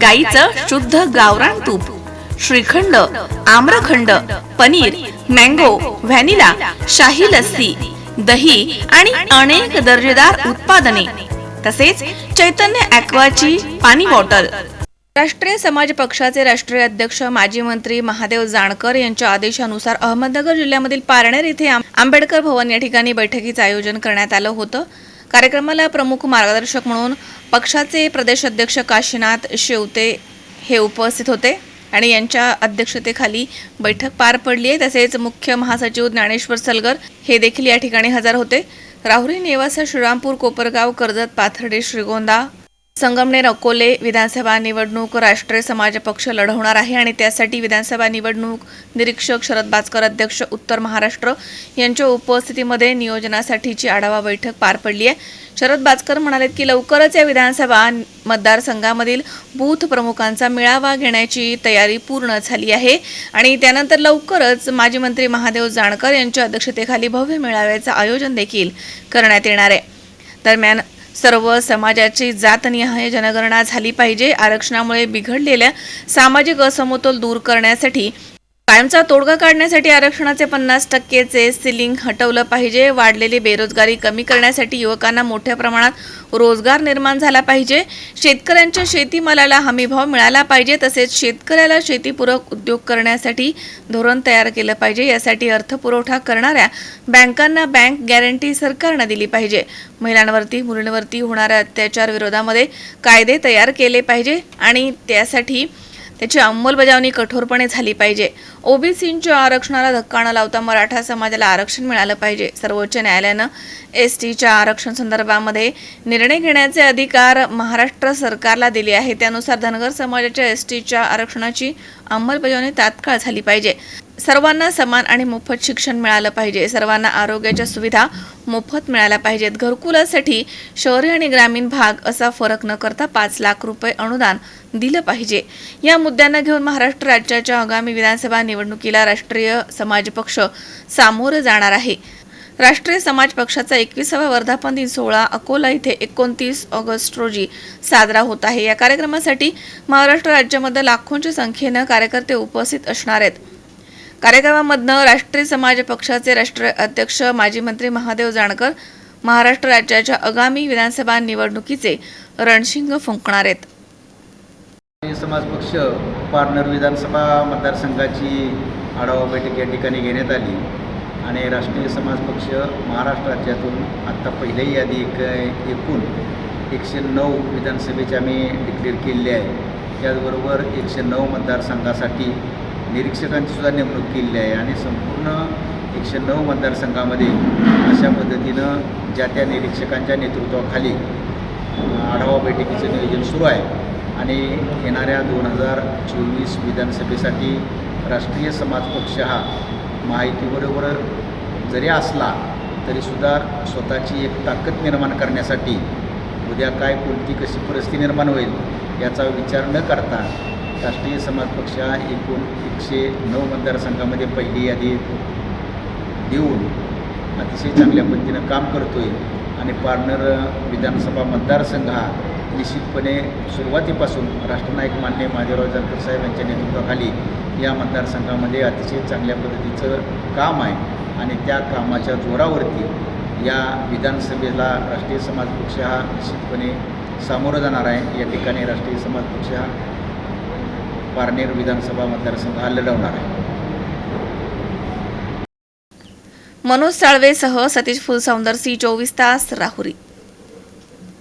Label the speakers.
Speaker 1: गाईचं शुद्ध गावरान तूप श्रीखंड आम्रखंड पनीर मँगो व्हॅनिला शाही लस्सी दही आणि अनेक दर्जेदार उत्पादने तसेच चैतन्य ॲक्वाची पाणी बॉटल. राष्ट्रीय समाज पक्षाचे राष्ट्रीय अध्यक्ष माजी मंत्री महादेव जाणकर यांच्या आदेशानुसार अहमदनगर जिल्ह्यामधील पारनेर येथे आंबेडकर भवन या ठिकाणी बैठकीचं आयोजन करण्यात आलं होतं. कार्यक्रमाला प्रमुख मार्गदर्शक म्हणून पक्षाचे प्रदेश अध्यक्ष काशीनाथ शेवते हे उपस्थित होते आणि यांच्या अध्यक्षतेखाली बैठक पार पडली आहे. तसेच मुख्य महासचिव ज्ञानेश्वर सलगर हे देखील या ठिकाणी हजर होते. राहुरी नेवासा श्रीरामपूर कोपरगाव कर्जत पाथर्डे श्रीगोंदा संगमनेर अकोले विधानसभा निवडणूक राष्ट्रीय समाज पक्ष लढवणार आहे आणि त्यासाठी विधानसभा निवडणूक निरीक्षक शरद बाजकर अध्यक्ष उत्तर महाराष्ट्र यांच्या उपस्थितीमध्ये नियोजनासाठीची आढावा बैठक पार पडली आहे. शरद बाजकर म्हणाले की लवकरच या विधानसभा मतदारसंघामधील बूथ प्रमुखांचा मेळावा घेण्याची तयारी पूर्ण झाली आहे आणि त्यानंतर लवकरच माजी मंत्री महादेव जाणकर यांच्या अध्यक्षतेखाली भव्य मेळाव्याचं आयोजन देखील करण्यात येणार आहे. दरम्यान सर्व समाजाची जातनिहाय जनगणना झाली पाहिजे. आरक्षणामुळे बिघडलेल्या सामाजिक असमतोल दूर करण्यासाठी कायमचा तोडगा काढण्यासाठी आरक्षणाचे पन्नास टक्केचे सिलिंग हटवलं पाहिजे. वाढलेली बेरोजगारी कमी करण्यासाठी युवकांना मोठ्या प्रमाणात रोजगार निर्माण झाला पाहिजे. शेतकऱ्यांच्या शेतीमालाला हमीभाव मिळाला पाहिजे. तसेच शेतकऱ्याला शेतीपूरक उद्योग करण्यासाठी धोरण तयार केलं पाहिजे. यासाठी अर्थपुरवठा करणाऱ्या बँकांना बँक गॅरंटी सरकारनं दिली पाहिजे. महिलांवरती मुलींवरती होणाऱ्या अत्याचार विरोधामध्ये कायदे तयार केले पाहिजे आणि त्यासाठी त्याची अंमलबजावणी कठोरपणे झाली पाहिजे. ओबीसींच्या आरक्षणाला धक्का न लावता मराठा समाजाला आरक्षण मिळालं पाहिजे. सर्वोच्च न्यायालयानं एस टीच्या आरक्षण संदर्भामध्ये निर्णय घेण्याचे अधिकार महाराष्ट्र सरकारला दिले आहे त्यानुसार धनगर समाजाच्या एस टीच्या आरक्षणाची अंमलबजावणी तात्काळ झाली पाहिजे. सर्वांना समान आणि मोफत शिक्षण मिळालं पाहिजे. सर्वांना आरोग्याच्या सुविधा मोफत मिळाल्या पाहिजेत. घरकुलासाठी शहरी आणि ग्रामीण भाग असा फरक न करता पाच लाख रुपये अनुदान दिलं पाहिजे. या मुद्द्यांना घेऊन महाराष्ट्र राज्याच्या आगामी विधानसभा निवडणुकीला राष्ट्रीय समाज पक्ष सामोरं जाणार आहे. राष्ट्रीय समाज पक्षाचा एकविसावा वर्धापन दिन सोहळा अकोला इथे एकोणतीस ऑगस्ट रोजी साजरा होत आहे. या कार्यक्रमासाठी महाराष्ट्र राज्यामध्ये लाखोंच्या संख्येनं कार्यकर्ते उपस्थित असणार आहेत. कार्यक्रमामधनं राष्ट्रीय समाज पक्षाचे राष्ट्रीय अध्यक्ष माजी मंत्री महादेव जाणकर महाराष्ट्र राज्याच्या आगामी विधानसभा निवडणुकीचे रणशिंग फुंकणार आहेत.
Speaker 2: राष्ट्रीय समाज पक्ष पार्नर विधानसभा मतदारसंघाची आढावा बैठक या ठिकाणी घेण्यात आली. आणि राष्ट्रीय समाज पक्ष महाराष्ट्र राज्यातून आत्ता पहिल्याही यादी एक एकूण एकशे नऊ विधानसभेचे आम्ही डिक्लेअर केलेले आहे. त्याचबरोबर एकशे नऊ मतदारसंघासाठी निरीक्षकांची सुद्धा नेमणूक केलेली आहे आणि संपूर्ण एकशे नऊ मतदारसंघामध्ये अशा पद्धतीनं ज्या त्या निरीक्षकांच्या नेतृत्वाखाली आढावा बैठकीचं नियोजन सुरू आहे. आणि येणाऱ्या दोन हजार चोवीस विधानसभेसाठी राष्ट्रीय समाज पक्ष हा माहितीबरोबर जरी असला तरीसुद्धा स्वतःची एक ताकद निर्माण करण्यासाठी उद्या काय कोणती कशी परिस्थिती निर्माण होईल याचा विचार न करता राष्ट्रीय समाज पक्ष हा एकूण एकशे नऊ मतदारसंघामध्ये पहिली यादी देऊन अतिशय चांगल्या पद्धतीनं काम करतो आहे आणि पार्टनर विधानसभा मतदारसंघ हा निश्चितपणे सुरुवातीपासून राष्ट्रनायक मान्य महादेवराव जानकर साहेब यांच्या नेतृत्वाखाली या मतदारसंघामध्ये अतिशय चांगल्या पद्धतीचं काम आहे. आणि त्या कामाच्या जोरावरती या विधानसभेला राष्ट्रीय समाज पक्ष हा निश्चितपणे सामोरं जाणार आहे. या ठिकाणी राष्ट्रीय समाज पक्ष हा पारनेर विधानसभा मतदारसंघ हा लढवणार आहे.
Speaker 1: मनोज साळवेसह सतीश फुलसौंदर सी चोवीस तास राहुरी.